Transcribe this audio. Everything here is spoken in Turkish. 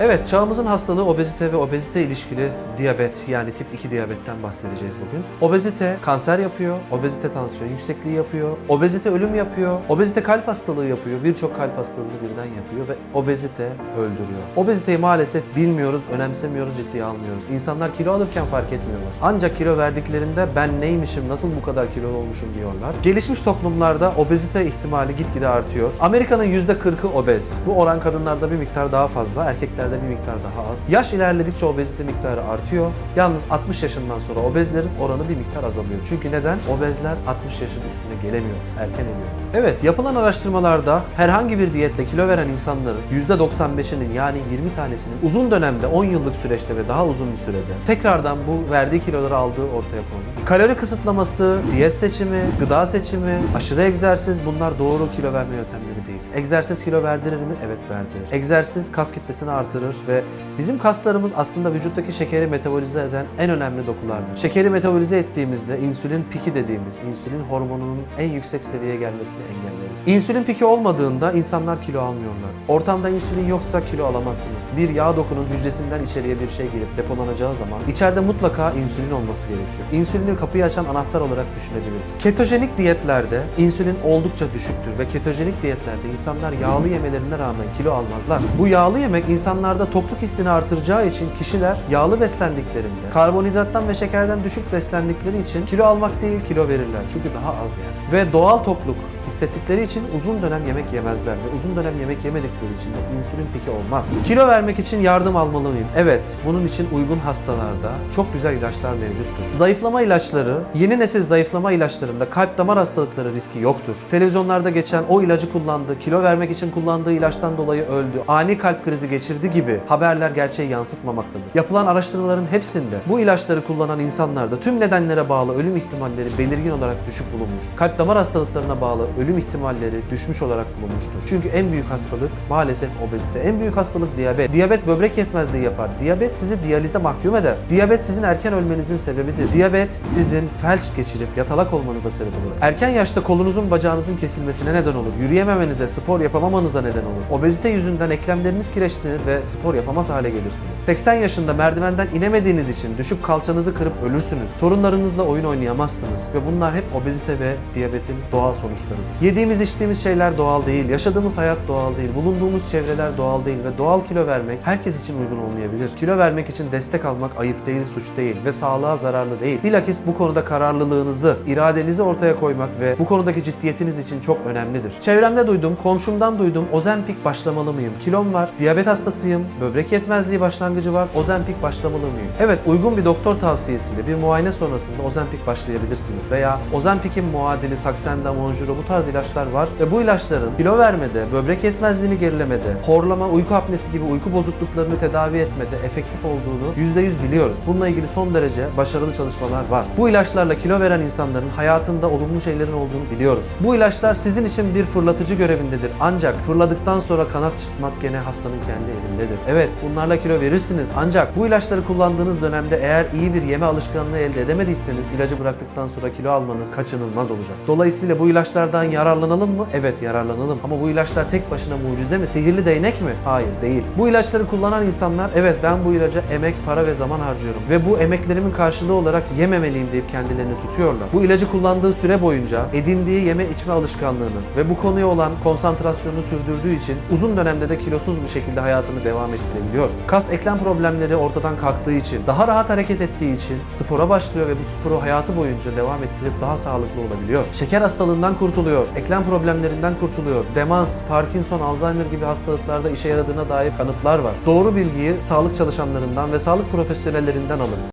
Evet, çağımızın hastalığı obezite ve obezite ilişkili diyabet yani tip 2 diyabetten bahsedeceğiz bugün. Obezite kanser yapıyor, obezite tansiyon yüksekliği yapıyor, obezite ölüm yapıyor, obezite kalp hastalığı yapıyor, birçok kalp hastalığını birden yapıyor ve obezite öldürüyor. Obeziteyi maalesef bilmiyoruz, önemsemiyoruz, ciddiye almıyoruz. İnsanlar kilo alırken fark etmiyorlar. Ancak kilo verdiklerinde ben neymişim, nasıl bu kadar kilolu olmuşum diyorlar. Gelişmiş toplumlarda obezite ihtimali gitgide artıyor. Amerika'nın %40'ı obez. Bu oran kadınlarda bir miktar daha fazla, erkeklerde bir miktar daha az. Yaş ilerledikçe obezite miktarı artıyor. Yalnız 60 yaşından sonra obezlerin oranı bir miktar azalıyor. Çünkü neden? Obezler 60 yaşın üstüne gelemiyor, erken ölüyor. Evet, yapılan araştırmalarda herhangi bir diyetle kilo veren insanların %95'inin yani 20 tanesinin uzun dönemde 10 yıllık süreçte ve daha uzun bir sürede tekrardan bu verdiği kiloları aldığı ortaya konmuş. Kalori kısıtlaması, diyet seçimi, gıda seçimi, aşırı egzersiz bunlar doğru kilo verme yöntemleri. Egzersiz kilo verdirir mi? Evet verdirir. Egzersiz kas kitlesini artırır ve bizim kaslarımız aslında vücuttaki şekeri metabolize eden en önemli dokulardır. Şekeri metabolize ettiğimizde insülin piki dediğimiz insülin hormonunun en yüksek seviyeye gelmesini engelleriz. İnsülin piki olmadığında insanlar kilo almıyorlar. Ortamda insülin yoksa kilo alamazsınız. Bir yağ dokunun hücresinden içeriye bir şey girip depolanacağı zaman içeride mutlaka insülin olması gerekiyor. İnsülini kapıyı açan anahtar olarak düşünebiliriz. Ketojenik diyetlerde insülin oldukça düşüktür ve ketojenik diyetlerde insanlar yağlı yemelerine rağmen kilo almazlar. Bu yağlı yemek insanlarda tokluk hissini artıracağı için kişiler yağlı beslendiklerinde, karbonhidrattan ve şekerden düşük beslendikleri için kilo almak değil kilo verirler. Çünkü daha az yani. Ve doğal tokluk hissettikleri için uzun dönem yemek yemezler ve uzun dönem yemek yemedikleri için de insülin piki olmaz. Kilo vermek için yardım almalı mıyım? Evet, bunun için uygun hastalarda çok güzel ilaçlar mevcuttur. Zayıflama ilaçları, yeni nesil zayıflama ilaçlarında kalp damar hastalıkları riski yoktur. Televizyonlarda geçen o ilacı kullandı, kilo vermek için kullandığı ilaçtan dolayı öldü, ani kalp krizi geçirdi gibi haberler gerçeği yansıtmamaktadır. Yapılan araştırmaların hepsinde bu ilaçları kullanan insanlarda tüm nedenlere bağlı ölüm ihtimalleri belirgin olarak düşük bulunmuştur. Kalp damar hastalıklarına bağlı ölüm ihtimalleri düşmüş olarak bulunmuştur. Çünkü en büyük hastalık maalesef obezite. En büyük hastalık diyabet. Diyabet böbrek yetmezliği yapar. Diyabet sizi diyalize mahkum eder. Diyabet sizin erken ölmenizin sebebidir. Diyabet sizin felç geçirip yatalak olmanıza sebep olur. Erken yaşta kolunuzun bacağınızın kesilmesine neden olur. Yürüyememenize, spor yapamamanıza neden olur. Obezite yüzünden eklemleriniz kireçlenir ve spor yapamaz hale gelirsiniz. 80 yaşında merdivenden inemediğiniz için düşüp kalçanızı kırıp ölürsünüz. Torunlarınızla oyun oynayamazsınız ve bunlar hep obezite ve diyabetin doğal sonuçlarıdır. Yediğimiz içtiğimiz şeyler doğal değil, yaşadığımız hayat doğal değil, bulunduğumuz çevreler doğal değil ve doğal kilo vermek herkes için uygun olmayabilir. Kilo vermek için destek almak ayıp değil, suç değil ve sağlığa zararlı değil. Bilakis bu konuda kararlılığınızı, iradenizi ortaya koymak ve bu konudaki ciddiyetiniz için çok önemlidir. Çevremde duydum, komşumdan duydum, Ozempik başlamalı mıyım? Kilom var, diyabet hastasıyım, böbrek yetmezliği başlangıcı var, Ozempik başlamalı mıyım? Evet, uygun bir doktor tavsiyesiyle bir muayene sonrasında Ozempik başlayabilirsiniz veya Ozempik'in muadili Saxenda, Monjuro bu tarz ilaçlar var ve bu ilaçların kilo vermede, böbrek yetmezliğini gerilemede, horlama, uyku apnesi gibi uyku bozukluklarını tedavi etmede efektif olduğunu %100 biliyoruz. Bununla ilgili son derece başarılı çalışmalar var. Bu ilaçlarla kilo veren insanların hayatında olumlu şeylerin olduğunu biliyoruz. Bu ilaçlar sizin için bir fırlatıcı görevindedir. Ancak fırladıktan sonra kanat çıkmak gene hastanın kendi elindedir. Evet bunlarla kilo verirsiniz ancak bu ilaçları kullandığınız dönemde eğer iyi bir yeme alışkanlığı elde edemediyseniz ilacı bıraktıktan sonra kilo almanız kaçınılmaz olacak. Dolayısıyla bu ilaçlardan yararlanalım mı? Evet yararlanalım. Ama bu ilaçlar tek başına mucize mi? Sihirli değnek mi? Hayır değil. Bu ilaçları kullanan insanlar evet ben bu ilaca emek, para ve zaman harcıyorum ve bu emeklerimin karşılığı olarak yememeliyim deyip kendilerini tutuyorlar. Bu ilacı kullandığı süre boyunca edindiği yeme içme alışkanlığını ve bu konuya olan konsantrasyonunu sürdürdüğü için uzun dönemde de kilosuz bir şekilde hayatını devam ettirebiliyor. Kas eklem problemleri ortadan kalktığı için, daha rahat hareket ettiği için spora başlıyor ve bu sporu hayatı boyunca devam ettirip daha sağlıklı olabiliyor. Şeker hastalığından kurtuluyor, eklem problemlerinden kurtuluyor. Demans, Parkinson, Alzheimer gibi hastalıklarda işe yaradığına dair kanıtlar var. Doğru bilgiyi sağlık çalışanlarından ve sağlık profesyonellerinden alın.